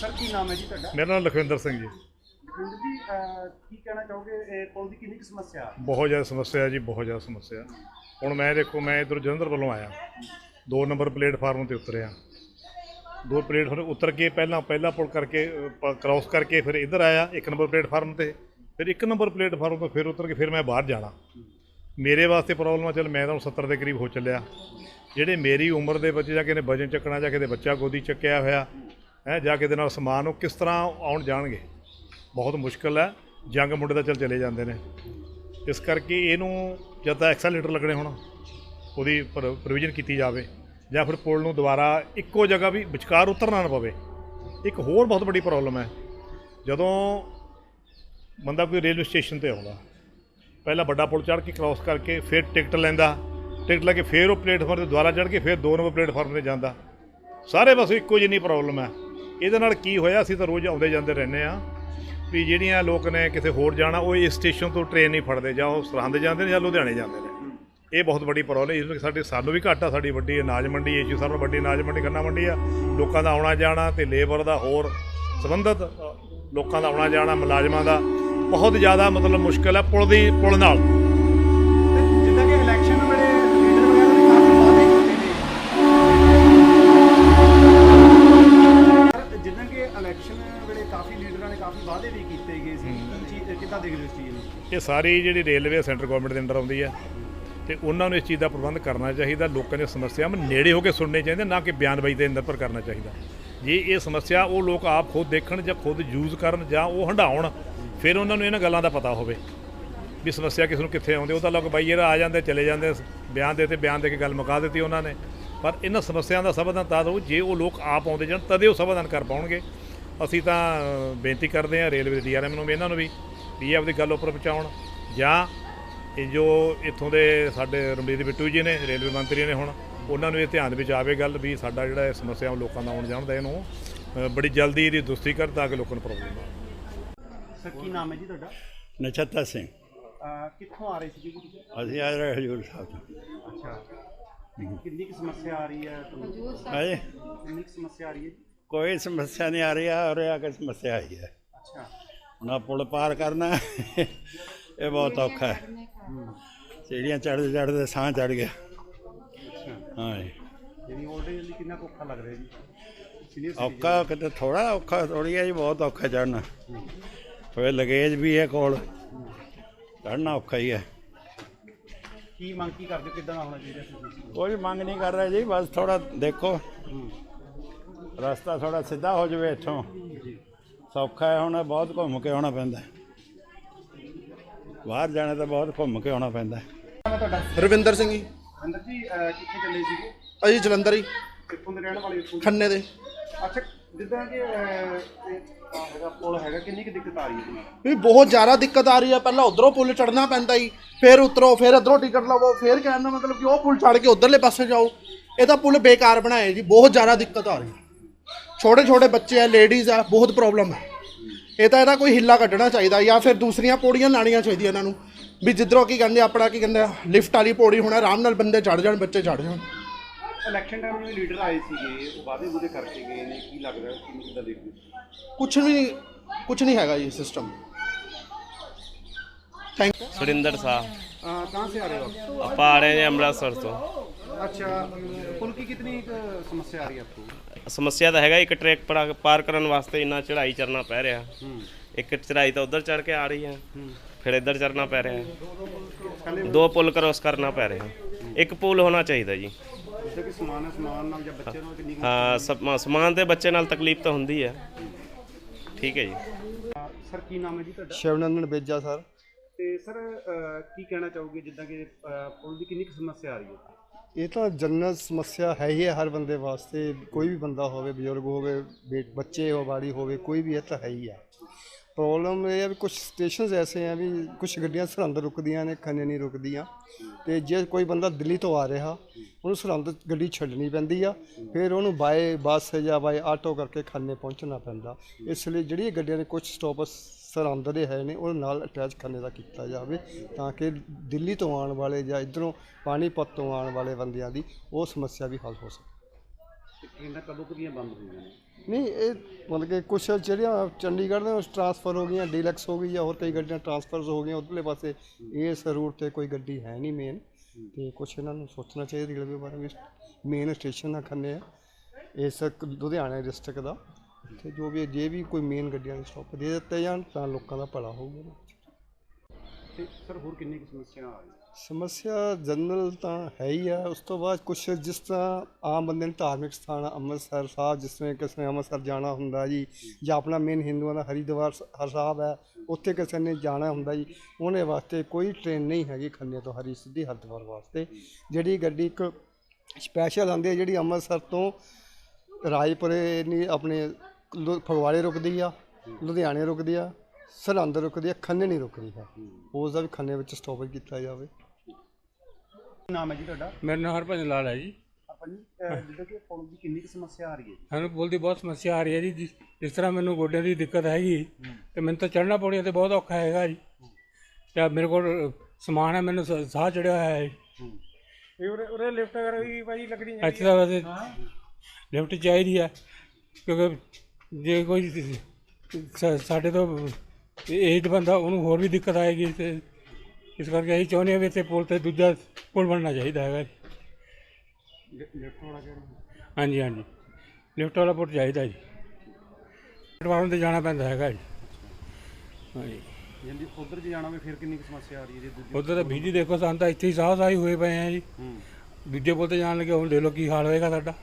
Sir ਕੀ ਨਾਮ ਹੈ ਜੀ ਤੁਹਾਡਾ? ਮੇਰਾ ਨਾਮ ਲਖਵਿੰਦਰ ਸਿੰਘ ਜੀ। ਜੀ ਅਹ, ਕੀ ਕਹਿਣਾ ਚਾਹੋਗੇ? ਇਹ ਪੁਲ ਦੀ ਕਿੰਨੀ ਕੁ ਸਮੱਸਿਆ? ਆ ਬਹੁਤ ਜ਼ਿਆਦਾ ਸਮੱਸਿਆ ਹੈ ਜੀ ਬਹੁਤ ਜ਼ਿਆਦਾ ਸਮੱਸਿਆ। ਹੁਣ ਮੈਂ ਦੇਖੋ ਮੈਂ ਇਧਰ ਜਲੰਧਰ ਵੱਲੋਂ ਆਇਆ। ਦੋ ਨੰਬਰ ਪਲੇਟਫਾਰਮ ਤੇ ਉਤਰਿਆ। ਦੋ ਪਲੇਟਫਾਰਮ ਉਤਰ ਕੇ ਪਹਿਲਾਂ ਪਹਿਲਾ ਪੁਲ ਕਰਕੇ ਕ੍ਰਾਸ ਕਰਕੇ ਫਿਰ ਇੱਧਰ ਆਇਆ ਇੱਕ ਨੰਬਰ ਪਲੇਟਫਾਰਮ ਤੇ। ਫਿਰ ਇੱਕ ਨੰਬਰ ਪਲੇਟਫਾਰਮ ਤੋਂ ਫਿਰ ਉਤਰ ਕੇ ਫਿਰ ਮੈਂ ਬਾਹਰ ਜਾਣਾ। ਮੇਰੇ ਵਾਸਤੇ ਪ੍ਰੋਬਲਮ ਆ ਚਲ ਮੈਂ ਤਾਂ 70 ਦੇ ਕਰੀਬ ਹੋ ਚੱਲਿਆ। ਜਿਹੜੇ ਮੇਰੀ ਉਮਰ ਦੇ ਬੱਚੇ ਜਾਂ ਕਿਸੇ ਨੇ ਵਜਨ ਚੱਕਣਾ ਜਾਂ ਕਿਤੇ ਬੱਚਾ ਗੋਦੀ ਚੱਕਿਆ ਹੋਇਆ ਹੈ, ਜਾਂ ਕਿਤੇ ਨਾਲ ਸਮਾਨ ਉਹ ਕਿਸ ਤਰ੍ਹਾਂ ਆਉਣ ਜਾਣਗੇ? ਬਹੁਤ ਮੁਸ਼ਕਲ ਹੈ। ਜੰਗ ਮੁੰਡੇ ਤਾਂ ਚੱਲ ਚਲੇ ਜਾਂਦੇ ਨੇ। ਇਸ ਕਰਕੇ ਇਹਨੂੰ ਜਦ ਤੱਕ ਐਕਸਲੇਟਰ ਲੱਗਣੇ ਹੋਣ, ਉਹਦੀ ਪ੍ਰੋਵੀਜ਼ਨ ਕੀਤੀ ਜਾਵੇ ਜਾਂ ਫਿਰ ਪੁਲ ਨੂੰ ਦੁਬਾਰਾ ਇੱਕੋ ਜਗ੍ਹਾ ਵੀ ਵਿਚਕਾਰ ਉਤਰਨਾ ਨਾ ਪਵੇ। ਇੱਕ ਹੋਰ ਬਹੁਤ ਵੱਡੀ ਪ੍ਰੋਬਲਮ ਹੈ। ਜਦੋਂ ਬੰਦਾ ਕੋਈ ਰੇਲਵੇ ਸਟੇਸ਼ਨ ਤੇ ਆਉਂਦਾ, ਪਹਿਲਾਂ ਵੱਡਾ ਪੁਲ ਚੜ੍ਹ ਕੇ ਕ੍ਰਾਸ ਕਰਕੇ ਫਿਰ ਟਿਕਟ ਲੈਂਦਾ, ਟਿਕਟ ਲੈ ਕੇ ਫਿਰ ਉਹ ਪਲੇਟਫਾਰਮ ਤੇ ਦੁਬਾਰਾ ਚੜ੍ਹ ਕੇ ਫਿਰ ਦੋ ਨੰਬਰ ਪਲੇਟਫਾਰਮ ਤੇ ਜਾਂਦਾ। ਸਾਰੇ ਪਾਸੇ ਇੱਕੋ ਜਿੰਨੀ ਪ੍ਰੋਬਲਮ ਹੈ। ਇਹਦੇ ਨਾਲ ਕੀ ਹੋਇਆ? ਅਸੀਂ ਤਾਂ ਰੋਜ਼ ਆਉਂਦੇ ਜਾਂਦੇ ਰਹਿੰਦੇ ਆ ਵੀ ਜਿਹੜੀਆਂ ਲੋਕ ਨੇ ਕਿਤੇ ਹੋਰ ਜਾਣਾ, ਉਹ ਇਸ ਸਟੇਸ਼ਨ ਤੋਂ ਟ੍ਰੇਨ ਨਹੀਂ ਫੜਦੇ ਜਾਂ ਉਹ ਸਰਹੰਦ ਜਾਂਦੇ ਨੇ ਜਾਂ ਲੁਧਿਆਣੇ ਜਾਂਦੇ ਨੇ। ਇਹ ਬਹੁਤ ਵੱਡੀ ਪ੍ਰੋਬਲਮ ਇਸ ਵਿੱਚ ਸਾਡੇ, ਸਾਨੂੰ ਵੀ ਘਾਟਾ, ਸਾਡੀ ਵੱਡੀ ਅਨਾਜ ਮੰਡੀ ਹੈ ਸਭ ਤੋਂ ਵੱਡੀ ਅਨਾਜ ਮੰਡੀ, ਗੰਨਾ ਮੰਡੀ ਆ। ਲੋਕਾਂ ਦਾ ਆਉਣਾ ਜਾਣਾ ਤੇ ਲੇਬਰ ਦਾ ਹੋਰ ਸੰਬੰਧਿਤ ਲੋਕਾਂ ਦਾ ਆਉਣਾ ਜਾਣਾ ਮੁਲਾਜ਼ਮਾਂ ਦਾ ਬਹੁਤ ਜ਼ਿਆਦਾ ਮਤਲਬ ਮੁਸ਼ਕਲ ਹੈ ਪੁਲ ਦੀ, ਪੁਲ ਨਾਲ। ਇਲੈਕਸ਼ਨ ਵੇਲੇ ਕਾਫੀ ਲੀਡਰਾਂ ਨੇ ਕਾਫੀ ਵਾਅਦੇ ਵੀ ਕੀਤੇ ਗਏ ਸੀ ਕਿੱਦਾਂ ਦੇਖਦੇ ਇਸ ਚੀਜ਼ ਨੂੰ? ਇਹ ਸਾਰੀ ਜਿਹੜੀ ਰੇਲਵੇ ਸੈਂਟਰ ਗਵਰਨਮੈਂਟ ਦੇ ਅੰਡਰ ਆਉਂਦੀ ਹੈ ਤੇ ਉਹਨਾਂ ਨੂੰ ਇਸ ਚੀਜ਼ ਦਾ ਪ੍ਰਬੰਧ ਕਰਨਾ ਚਾਹੀਦਾ ਲੋਕਾਂ ਦੀਆਂ ਸਮੱਸਿਆਵਾਂ ਨੇੜੇ ਹੋ ਕੇ ਸੁਣਨੇ ਚਾਹੀਦੇ ਨਾ ਕਿ ਬਿਆਨਬਾਜ਼ੀ ਦੇ ਅੰਦਰ ਪਰ ਕਰਨਾ ਚਾਹੀਦਾ। ਜੇ ਇਹ ਸਮੱਸਿਆ ਉਹ ਲੋਕ ਆਪ ਖੁਦ ਦੇਖਣ ਜਾਂ ਖੁਦ ਯੂਜ਼ ਕਰਨ ਜਾਂ ਉਹ ਹੰਡਾਉਣ ਫਿਰ ਉਹਨਾਂ ਨੂੰ ਇਹਨਾਂ ਗੱਲਾਂ ਦਾ ਪਤਾ ਹੋਵੇ। ਵੀ ਸਮੱਸਿਆ ਕਿਸ ਨੂੰ ਕਿੱਥੇ ਆਉਂਦੀ ਉਹ ਤਾਂ ਲੋਕ ਬਾਈ ਯਾਰ ਆ ਜਾਂਦੇ ਚਲੇ ਜਾਂਦੇ ਬਿਆਨ ਦੇ ਤੇ ਬਿਆਨ ਦੇ ਕੇ ਗੱਲ ਮੁਕਾ ਦਿੱਤੀ ਉਹਨਾਂ ਨੇ। ਪਰ ਇਹਨਾਂ ਸਮੱਸਿਆਵਾਂ ਦਾ ਸਮਾਧਾਨ ਤਦ ਹੋਊ ਜੇ ਉਹ ਲੋਕ ਆਪ ਆਉਂਦੇ ਜਾਣ ਤਦੇ ਉਹ ਸਮਾਧਾਨ ਕਰ ਪਾਉਣਗੇ। ਅਸੀਂ ਤਾਂ ਬੇਨਤੀ ਕਰਦੇ ਹਾਂ ਰੇਲਵੇ ਦੇ ਡੀਆਰਐਮ ਨੂੰ ਵੀ ਇਹਨਾਂ ਨੂੰ ਵੀ ਵੀ ਇਹ ਆਪਦੀ ਗੱਲ ਉੱਪਰ ਪਹੁੰਚਾਉਣ। ਜਾਂ ਇਹ ਜੋ ਇੱਥੋਂ ਦੇ ਸਾਡੇ ਰਮਨੀਤ ਬਿੱਟੂ ਜੀ ਨੇ ਰੇਲਵੇ ਮੰਤਰੀ ਨੇ ਹੁਣ ਉਹਨਾਂ ਨੂੰ ਇਹ ਧਿਆਨ ਵਿੱਚ ਆਵੇ ਗੱਲ ਵੀ ਸਾਡਾ ਜਿਹੜਾ ਇਹ ਸਮੱਸਿਆ ਉਹ ਲੋਕਾਂ ਦਾ ਆਉਣ ਜਾਣ ਦਾ ਇਹਨੂੰ ਬੜੀ ਜਲਦੀ ਇਹਦੀ ਦੁਸਤੀ ਕਰ ਤਾਂ ਕਿ ਲੋਕਾਂ ਨੂੰ ਪ੍ਰੋਬਲਮ ਨਾ ਆਵੇ। ਸਰ ਕੀ ਨਾਮ ਹੈ ਜੀ ਤੁਹਾਡਾ? ਨਛੱਤਰ ਸਿੰਘ। ਕਿੱਥੋਂ ਆ ਰਹੇ ਸੀ ਜੀ ਅਸੀਂ ਆ ਰਹੇ ਹਜੂਰ ਸਾਹਿਬ ਤੋਂ। ਅੱਛਾ। ਕਿੰਨੀ ਕੁ ਸਮੱਸਿਆ ਆ ਰਹੀ ਹੈ ਤੁਹਾਨੂੰ? ਹਾਏ ਕਿੰਨੀ ਕੁ ਸਮੱਸਿਆ ਆ ਰਹੀ ਹੈ ਜੀ? ਕੋਈ ਸਮੱਸਿਆ ਨਹੀਂ ਆ ਰਹੀ ਆ ਉਰੇ ਆ ਕੇ ਸਮੱਸਿਆ ਆਈ ਹੈ। ਅੱਛਾ। ਹੁਣ ਆਹ ਪੁਲ ਪਾਰ ਕਰਨਾ ਇਹ ਬਹੁਤ ਔਖਾ ਹੈ। ਸੀੜੀਆਂ ਚੜ੍ਹਦੇ ਚੜ੍ਹਦੇ ਸਾਹ ਚੜ ਗਿਆ। ਹਾਂ ਜੀ। ਯਾਨੀ ਆਲਰੇਡੀ ਲਈ ਕਿੰਨਾ ਕੁ ਔਖਾ ਲੱਗ ਰਿਹਾ ਜੀ? ਸੀਨੀਅਰ ਔਖਾ ਕਿਤੇ ਥੋੜਾ ਔਖਾ ਥੋੜੀ ਹੈ ਜੀ ਬਹੁਤ ਔਖਾ ਚੜ੍ਹਨਾ। ਫਿਰ ਲਗੇਜ ਵੀ ਹੈ ਕੋਲ। ਚੜ੍ਹਨਾ ਔਖਾ ਹੀ ਹੈ। ਕੀ ਮੰਗ ਕੀ ਕਰਦੇ ਹੋ? ਕਿੱਦਾਂ ਦਾ ਹੋਣਾ ਚਾਹੀਦਾ? ਕੋਈ ਮੰਗ ਨਹੀਂ ਕਰ ਰਿਹਾ ਜੀ ਬਸ ਥੋੜਾ ਦੇਖੋ। ਰਸਤਾ ਥੋੜਾ ਸਿੱਧਾ ਹੋ ਜਾਵੇ ਇੱਥੋਂ। ਸੌਖਾ ਹੈ ਹੁਣ ਬਹੁਤ ਘੁੰਮ ਕੇ ਆਉਣਾ ਪੈਂਦਾ। ਬਾਹਰ ਜਾਣਾ ਤਾਂ ਬਹੁਤ ਘੁੰਮ ਕੇ ਆਉਣਾ ਪੈਂਦਾ। ਮੈਂ ਤੁਹਾਡਾ ਰਵਿੰਦਰ ਸਿੰਘ ਜੀ। ਅੰਦਰ ਜੀ ਅਹ, ਕਿੱਥੇ ਚੱਲੇ ਸੀਗੇ ਅਸੀਂ ਜਲੰਧਰ ਹੀ ਕਿੱਥੋਂ ਦੇ ਰਹਿਣ ਵਾਲੇ ਹੋ ਖੰਨੇ ਦੇ। ਅੱਛਾ ਜਿੱਦਾਂ ਕਿ ਅਹ, ਇਹ ਆਹ ਹੈਗਾ ਪੁਲ ਹੈਗਾ ਕਿੰਨੀ ਕੁ ਦਿੱਕਤ ਆ ਰਹੀ ਹੈ ਜੀ ਵੀ ਬਹੁਤ ਜ਼ਿਆਦਾ ਦਿੱਕਤ ਆ ਰਹੀ ਹੈ। ਪਹਿਲਾਂ ਉਧਰੋਂ ਪੁਲ ਚੜਨਾ ਪੈਂਦਾ ਜੀ ਫਿਰ ਉਤਰੋ ਫਿਰ ਇਧਰੋਂ ਟਿਕਟ ਲਵੋ ਫਿਰ ਕਹਿਣ ਦਾ ਮਤਲਬ ਕਿ ਉਹ ਪੁਲ ਚੜ ਕੇ ਉਧਰਲੇ ਪਾਸੇ ਜਾਓ। ਇਹ ਤਾਂ ਪੁਲ ਬੇਕਾਰ ਬਣਾਏ ਜੀ ਬਹੁਤ ਜ਼ਿਆਦਾ ਦਿੱਕਤ ਆ ਰਹੀ ਹੈ। ਛੋਟੇ ਛੋਟੇ ਬੱਚੇ ਆ ਲੇਡੀਜ਼ ਆ ਬਹੁਤ ਪ੍ਰੋਬਲਮ ਹੈ ਇਹ ਤਾਂ ਇਹਦਾ ਕੋਈ ਹਿੱਲਾ ਕੱਢਣਾ ਚਾਹੀਦਾ ਜਾਂ ਫਿਰ ਦੂਸਰੀਆਂ ਪੌੜੀਆਂ ਲਾਣੀਆਂ ਚਾਹੀਦੀਆਂ ਇਹਨਾਂ ਨੂੰ ਵੀ ਜਿੱਧਰੋਂ ਕੀ ਕਹਿੰਦੇ ਆਪਣਾ ਕੀ ਕਹਿੰਦੇ ਲਿਫਟ ਵਾਲੀ ਪੌੜੀ ਹੋਣਾ ਆਰਾਮ ਨਾਲ ਬੰਦੇ ਚੜ ਜਾਣ ਬੱਚੇ ਚੜ ਜਾਣ ਇਲੈਕਸ਼ਨ ਟਾਈਮ ਜਿਹੜੇ ਲੀਡਰ ਆਏ ਸੀਗੇ ਉਹ ਵਾਅਦੇ ਵੂਦੇ ਕਰਕੇ ਗਏ ਨੇ ਕੀ ਲੱਗ ਰਿਹਾ ਕਿੰਨੀ ਕਿੱਦਾਂ ਦੇਖਦੇ ਹੋ? ਕੁਝ ਵੀ ਕੁਝ ਨਹੀਂ ਹੈਗਾ ਜੀ system thank Surinder Shah uh, कहाँ से आ रहे हो आप आ रहे हैं अमृतसर तो आप अच्छा पुल की कितनी कुछ समस्या आ रही है आपको ਸਮੱਸਿਆ ਤਾਂ ਹੈਗਾ ਇੱਕ ਟਰੈਕ ਪਰ ਪਾਰ ਕਰਨ ਵਾਸਤੇ ਇੰਨਾ ਚੜ੍ਹਾਈ ਚੜਨਾ ਪੈ ਰਿਹਾ। ਇੱਕ ਚੜ੍ਹਾਈ ਤਾਂ ਉਧਰ ਚੜ੍ਹ ਕੇ ਆ ਰਹੀ ਹੈ ਫਿਰ ਇੱਧਰ ਚੜਨਾ ਪੈ ਰਿਹਾ ਦੋ ਪੁਲ ਕ੍ਰੋਸ ਕਰਨਾ ਪੈ ਰਿਹਾ। ਇੱਕ ਪੁਲ ਹੋਣਾ ਚਾਹੀਦਾ ਜੀ। ਜਿੱਦਾਂ ਕਿ ਸਮਾਨ ਹੈ ਸਮਾਨ ਨਾਲ ਜਾਂ ਬੱਚੇ ਨਾਲ ਕਿੰਨੀ ਕੁ- ਹਾਂ ਸਮ- ਸਮਾਨ ਤੇ ਬੱਚੇ ਨਾਲ ਤਕਲੀਫ ਤਾਂ ਹੁੰਦੀ ਹੈ। ਠੀਕ ਹੈ ਜੀ। ਸਰ ਕੀ ਨਾਮ ਹੈ ਜੀ ਤੁਹਾਡਾ? ਸ਼ਿਵਨੰਦਨ ਬੇਜਾ ਸਰ। ਤੇ ਸਰ ਕੀ ਕਹਿਣਾ ਚਾਹੋਗੇ ਜਿੱਦਾਂ ਕਿ ਪੁਲ ਦੀ ਕਿੰਨੀ ਕੁ ਸਮੱਸਿਆ ਆ ਰਹੀ ਹੈ? ਇਹ ਤਾਂ ਜਨਰਲ ਸਮੱਸਿਆ ਹੈ ਹੀ ਹੈ ਹਰ ਬੰਦੇ ਵਾਸਤੇ। ਕੋਈ ਵੀ ਬੰਦਾ ਹੋਵੇ, ਬਜ਼ੁਰਗ ਹੋਵੇ, ਬੇ- ਬੱਚੇ ਹੋ ਬਾੜੀ ਹੋਵੇ, ਕੋਈ ਵੀ ਇਹ ਤਾਂ ਹੈ ਹੀ ਹੈ। ਪ੍ਰੋਬਲਮ ਇਹ ਹੈ ਵੀ ਕੁਝ ਸਟੇਸ਼ਨਸ ਐਸੇ ਆ ਵੀ ਕੁਝ ਗੱਡੀਆਂ ਸਰਹੰਦ ਰੁਕਦੀਆਂ ਨੇ, ਖੰਨੇ ਨਹੀਂ ਰੁਕਦੀਆਂ। ਤੇ ਜੇ ਕੋਈ ਬੰਦਾ ਦਿੱਲੀ ਤੋਂ ਆ ਰਿਹਾ, ਉਹਨੂੰ ਸਰਹੰਦ ਗੱਡੀ ਛੱਡਣੀ ਪੈਂਦੀ ਆ। ਫਿਰ ਉਹਨੂੰ ਬਾਏ ਬੱਸ ਜਾਂ ਬਾਏ ਆਟੋ ਕਰਕੇ ਖੰਨੇ ਪਹੁੰਚਣਾ ਪੈਂਦਾ। ਇਸ ਲਈ ਜਿਹੜੀ ਗੱਡੀਆਂ ਨੇ ਕੁਝ ਸਟਾਪਸ ਸਰਹੰਦ ਦੇ ਹੈ ਨੇ ਉਹਦੇ ਨਾਲ ਅਟੈਚ ਕਰਨੇ ਦਾ ਕੀਤਾ ਜਾਵੇ ਤਾਂ ਕਿ ਦਿੱਲੀ ਤੋਂ ਆਉਣ ਵਾਲੇ ਜਾਂ ਇਧਰੋਂ ਪਾਣੀਪਤ ਤੋਂ ਆਉਣ ਵਾਲੇ ਬੰਦਿਆਂ ਦੀ ਉਹ ਸਮੱਸਿਆ ਵੀ ਹੱਲ ਹੋ ਸਕੇ। ਟ੍ਰੇਨਾਂ ਕਦੋਂ ਕੁ ਦੀਆਂ ਬੰਦ ਹੋਈਆਂ ਨੇ? ਨਹੀਂ ਇਹ ਮਤਲਬ ਕਿ ਕੁਛ ਜਿਹੜੀਆਂ ਚੰਡੀਗੜ੍ਹ ਦੇ ਟ੍ਰਾਂਸਫਰ ਹੋ ਗਈਆਂ ਡੀਲਕਸ ਹੋ ਗਈ ਜਾਂ ਹੋਰ ਕਈ ਗੱਡੀਆਂ ਟ੍ਰਾਂਸਫਰਸ ਹੋ ਗਈਆਂ ਉਧਰਲੇ ਪਾਸੇ ਇਸ ਰੂਟ ਤੇ ਕੋਈ ਗੱਡੀ ਹੈ ਨਹੀਂ ਮੇਨ ਤੇ ਕੁਛ ਇਹਨਾਂ ਨੂੰ ਸੋਚਣਾ ਚਾਹੀਦਾ ਰੇਲਵੇ ਬਾਰੇ ਵੀ ਮੇਨ ਸਟੇਸ਼ਨ ਆ ਖੰਨੇ ਆ ਇਸ ਲੁਧਿਆਣਾ ਡਿਸਟ੍ਰਿਕਟ ਦਾ। ਤੇ ਜੋ ਵੀ ਜੇ ਵੀ ਕੋਈ ਮੇਨ ਗੱਡੀਆਂ ਦੇ ਸਟਾਪ ਦੇ ਦਿੱਤੇ ਜਾਣ ਤਾਂ ਲੋਕਾਂ ਦਾ ਭਲਾ ਹੋਊਗਾ। ਤੇ ਸਰ ਹੋਰ ਕਿੰਨੀ ਕੁ ਸਮੱਸਿਆ ਆ ਰਹੀਆਂ ਸਮੱਸਿਆ ਜਨਰਲ ਤਾਂ ਹੈ ਹੀ ਆ। ਉਸ ਤੋਂ ਬਾਅਦ ਕੁਝ ਜਿਸ ਤਰ੍ਹਾਂ ਆਮ ਬੰਦੇ ਨੇ ਧਾਰਮਿਕ ਸਥਾਨ ਅੰਮ੍ਰਿਤਸਰ ਸਾਹਿਬ ਜਿਸ ਤਰ੍ਹਾਂ ਕਿਸੇ ਨੇ ਅੰਮ੍ਰਿਤਸਰ ਜਾਣਾ ਹੁੰਦਾ ਜੀ ਜਾਂ ਆਪਣਾ ਮੇਨ ਹਿੰਦੂਆਂ ਦਾ ਹਰੀਦਵਾਰ ਸ- ਹਰ ਸਾਹਿਬ ਹੈ ਉੱਥੇ ਕਿਸੇ ਨੇ ਜਾਣਾ ਹੁੰਦਾ ਜੀ ਉਹਨੇ ਵਾਸਤੇ ਕੋਈ ਟ੍ਰੇਨ ਨਹੀਂ ਹੈਗੀ ਖੰਨੇ ਤੋਂ ਹਰੀ ਸਿੱਧੀ ਹਰਿਦੁਆਰ ਵਾਸਤੇ। ਜਿਹੜੀ ਗੱਡੀ ਇੱਕ ਸਪੈਸ਼ਲ ਆਉਂਦੀ ਹੈ ਜਿਹੜੀ ਅੰਮ੍ਰਿਤਸਰ ਤੋਂ ਰਾਜਪੁਰੇ ਨਹੀਂ ਆਪਣੇ ਲੁ- ਫਗਵਾੜੇ ਰੁਕਦੀ ਆ ਲੁਧਿਆਣੇ ਰੁਕਦੀ ਆ ਸਰਹੰਦ ਰੁਕਦੀ ਆ ਖੰਨੇ ਨਹੀਂ ਰੁਕਦੀ ਹੈ ਉਸ ਦਾ ਵੀ ਖੰਨੇ ਵਿੱਚ ਸਟਾਪੇਜ ਕੀਤਾ ਜਾਵੇ। ਨਾਮ ਹੈ ਜੀ ਤੁਹਾਡਾ? ਮੇਰਾ ਨਾਮ ਹਰਭਜਨ ਲਾਲ ਹੈ ਜੀ। ਆਪਾਂ ਜੀ ਅਹ ਜਿੱਦਾਂ ਕਿ ਪੁਲ ਦੀ ਕਿੰਨੀ ਕੁ ਸਮੱਸਿਆ ਆ ਰਹੀ ਹੈ ਜੀ? ਸਾਨੂੰ ਪੁੱਲ ਦੀ ਬਹੁਤ ਸਮੱਸਿਆ ਆ ਰਹੀ ਹੈ ਜੀ। ਜਿਸ ਜਿਸ ਤਰ੍ਹਾਂ ਮੈਨੂੰ ਗੋਡਿਆਂ ਦੀ ਦਿੱਕਤ ਹੈਗੀ ਤੇ ਮੈਨੂੰ ਤਾਂ ਚੜ੍ਹਨਾ ਪੌੜੀਆਂ ਤੇ ਬਹੁਤ ਔਖਾ ਹੈਗਾ ਜੀ। ਤੇ ਮੇਰੇ ਕੋਲ ਸਮਾਨ ਹੈ ਮੈਨੂੰ ਸ- ਸਾਹ ਚੜਿਆ ਹੋਇਆ ਹੈ। ਇਹ ਉਰੇ ਉਰੇ ਲਿਫਟ ਵਗੈਰਾ ਵੀ ਭਾਜੀ ਲੱਗਣੀ ਅੱਛਾ ਵੈਸੇ ਲਿਫਟ ਚਾਹੀਦੀ ਹੈ ਕਿਉਂਕਿ ਜੇ ਕੋਈ ਸਾ- ਸਾਡੇ ਤੋਂ ਏਜ ਬੰਦਾ ਉਹਨੂੰ ਹੋਰ ਵੀ ਦਿੱਕਤ ਆਏਗੀ ਤੇ ਇਸ ਕਰਕੇ ਅਸੀਂ ਚਾਹੁੰਦੇ ਹਾਂ ਵੀ ਇੱਥੇ ਪੁਲ ਤੇ ਦੂਜਾ ਪੁਲ ਬਣਨਾ ਚਾਹੀਦਾ ਹੈਗਾ। ਜੀ ਹਾਂਜੀ ਹਾਂਜੀ। ਲਿਫਟ ਵਾਲਾ ਪੁਲ ਚਾਹੀਦਾ ਜੀ। ਪਟਵਾਰਨ ਤੇ ਜਾਣਾ ਪੈਂਦਾ ਹੈਗਾ ਜੀ। ਹਾਂਜੀ। ਜਿੰਦੀ ਉਧਰ ਜੇ ਜਾਣਾ ਹੋਵੇ ਫਿਰ ਕਿੰਨੀ ਕੁ ਸਮੱਸਿਆ ਆ ਰਹੀ ਹੈ ਜੀ? ਦੂਜੀ ਉਧਰ ਤਾਂ ਬੀਜੀ ਦੇਖੋ ਸਾਨੂੰ ਤਾਂ ਇੱਥੇ ਹੀ ਸਾਹ ਸਾਹ ਹੋਏ ਪਏ ਆ ਜੀ। ਦੂਜੇ ਪੁਲ ਤੇ ਜਾਣ ਲੱਗੇ ਹੁਣ ਦੇਖ ਲਓ ਕੀ ਹਾਲ ਹੋਏਗਾ ਸਾਡਾ।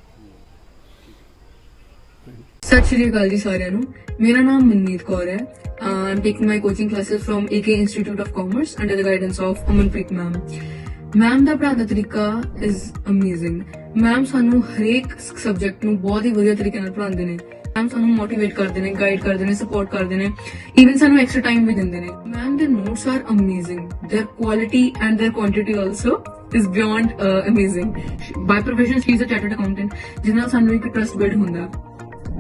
ਸਤਿ ਸ਼੍ਰੀ ਅਕਾਲ ਜੀ ਸਾਰਿਆਂ ਨੂੰ ਮੇਰਾ ਨਾਮ ਮਨਮੀਤ ਕੌਰ ਹੈ I'm taking my coaching classes from AK institute of commerce under the guidance of Amanpreet ma'am ma'am ਦਾ ਪੜ੍ਹਾਉਣ ਦਾ ਤਰੀਕਾ ਇਜ਼ ਅਮੇਜ਼ਿੰਗ ਮੈਮ ਸਾਨੂੰ ਹਰੇਕ ਸਬਜੈਕਟ ਨੂੰ ਬਹੁਤ ਹੀ ਵਧੀਆ ਤਰੀਕੇ ਨਾਲ ਪੜ੍ਹਾਉਂਦੇ ਨੇ ਮੈਮ ਸਾਨੂੰ ਮੋਟੀਵੇਟ ਕਰਦੇ ਨੇ ਗਾਈਡ ਕਰਦੇ ਨੇ ਸਪੋਰਟ ਕਰਦੇ ਨੇ ਇਵਨ ਸਾਨੂੰ ਐਕਸਟਰਾ ਟਾਈਮ ਵੀ ਦਿੰਦੇ ਨੇ ਮੈਮ ਦੇ notes are amazing their quality and their quantity also is beyond uh, amazing by profession she is a chartered accountant ਜਿਹਦੇ ਨਾਲ ਸਾਨੂੰ ਇੱਕ ਟਰਸਟ ਬਿਲਡ ਹੁੰਦਾ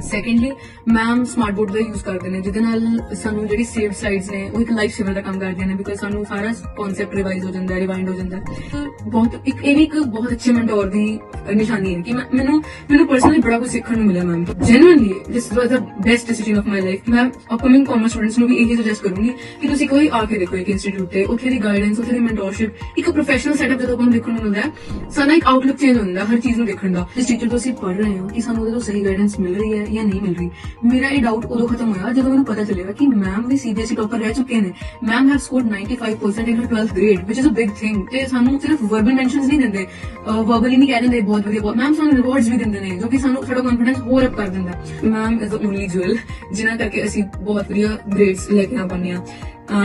ਸੈਕੰਡਲੀ ਮੈਮ ਸਮਾਰਟ ਬੋਰਡ ਦਾ ਯੂਜ਼ ਕਰਦੇ ਨੇ, ਜਿਹਦੇ ਨਾਲ ਸਾਨੂੰ ਜਿਹੜੀ ਸੇਵ ਸਲਾਈਡਸ ਨੇ, ਉਹ ਇੱਕ ਲਾਈਫ ਸੇਵਰ ਦਾ ਕੰਮ ਕਰਦੀਆਂ ਨੇ ਬਿਕਾਜ਼ ਸਾਨੂੰ ਸਾਰਾ ਕਨਸੈਪਟ ਰਿਵਾਈਜ਼ ਹੋ ਜਾਂਦਾ ਹੈ ਰਿਵਾਈਂਡ ਹੋ ਜਾਂਦਾ। ਹੈ ਬਹੁਤ, ਇੱਕ, ਇਹ ਵੀ ਇੱਕ ਬਹੁਤ ਅੱਛੇ ਮੈਂਟੋਰ ਦੀ ਨਿਸ਼ਾਨੀ ਹੈ ਕਿ ਮੈਨੂੰ ਮੈਨੂੰ ਪਰਸਨਲੀ ਬੜਾ ਕੁਝ ਸਿੱਖਣ ਨੂੰ ਮਿਲਿਆ ma'am genuinely this was the best decision of my life ਮੈਂ ਅਪਕਮਿੰਗ ਕਾਮਰਸ ਸਟੂਡੈਂਟਸ ਨੂੰ ਵੀ ਇਹੀ ਸੁਜੈਸਟ ਕਰੂੰਗੀ ਕਿ ਤੁਸੀਂ ਕੋਈ ਆ ਕੇ ਦੇਖੋ ਇੱਕ ਇੰਸਟੀਚਿਊਟ ਤੇ, ਉੱਥੇ ਦੀ ਗਾਈਡੈਂਸ ਉੱਥੇ ਦੀ ਮੈਂਟੋਰਸ਼ਿਪ ਇੱਕ ਪ੍ਰੋਫੈਸ਼ਨਲ ਸੈਟਅਪ ਜਦੋਂ ਆਪਾਂ ਨੂੰ ਦੇਖਣ ਨੂੰ ਮਿਲਦਾ ਹੈ ਸਾਡਾ ਇੱਕ ਆਊਟਲੁੱਕ ਚੇਂਜ ਹੁੰਦਾ ਹਰ ਚੀਜ਼ ਨੂੰ ਦੇਖਣ ਦਾ। ਜਿਸ ਟੀਚਰ ਤੋਂ ਅਸੀਂ ਪੜ੍ਹ ਰਹੇ ਹਾਂ ਕਿ ਸਾਨੂੰ ਉਹਦੇ ਤੋਂ ਸਹੀ ਗਾਈਡੈਂਸ ਮਿਲ ਰਹੀ ਹੈ ਹੈ ਜਾਂ ਨਹੀਂ ਮਿਲ ਰਹੀ। ਮੇਰਾ ਇਹ ਡਾਊਟ ਉਦੋਂ ਖਤਮ ਹੋਇਆ ਜਦੋਂ ਮੈਨੂੰ ਪਤਾ ਚੱਲਿਆ ਕਿ ਮੈਮ ਵੀ ਸੀਬੀਐਸਈ ਟੌਪਰ ਰਹਿ ਚੁੱਕੇ ਨੇ। Ma'am have scored 95% in 12th grade which is a big thing ਤੇ ਸਾਨੂੰ ਸਿਰਫ ਵਰਬਲ ਮੈਂਸ਼ਨਸ ਨਹੀਂ ਦਿੰਦੇ। ਵਰਬਲੀ ਨਹੀਂ ਕਹਿੰਦੇ ਬਹੁਤ ਵਧੀਆ ਮੈਮ ਸਾਨੂੰ ਰਿਵਾਰਡਸ ਵੀ ਦਿੰਦੇ ਨੇ, ਜੋ ਕਿ ਸਾਨੂੰ ਸਾਡਾ ਕੰਫੀਡੈਂਸ ਹੋਰ ਅਪ ਕਰ ਦਿੰਦਾ। Ma'am is a only jewel ਜਿਨ੍ਹਾਂ ਕਰਕੇ ਅਸੀਂ ਬਹੁਤ ਵਧੀਆ ਗ੍ਰੇਡਸ ਲੈ ਕੇ ਆ ਪਾਉਂਦੇ ਆ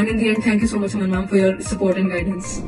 in the end thank you so much ma'am for your support and guidance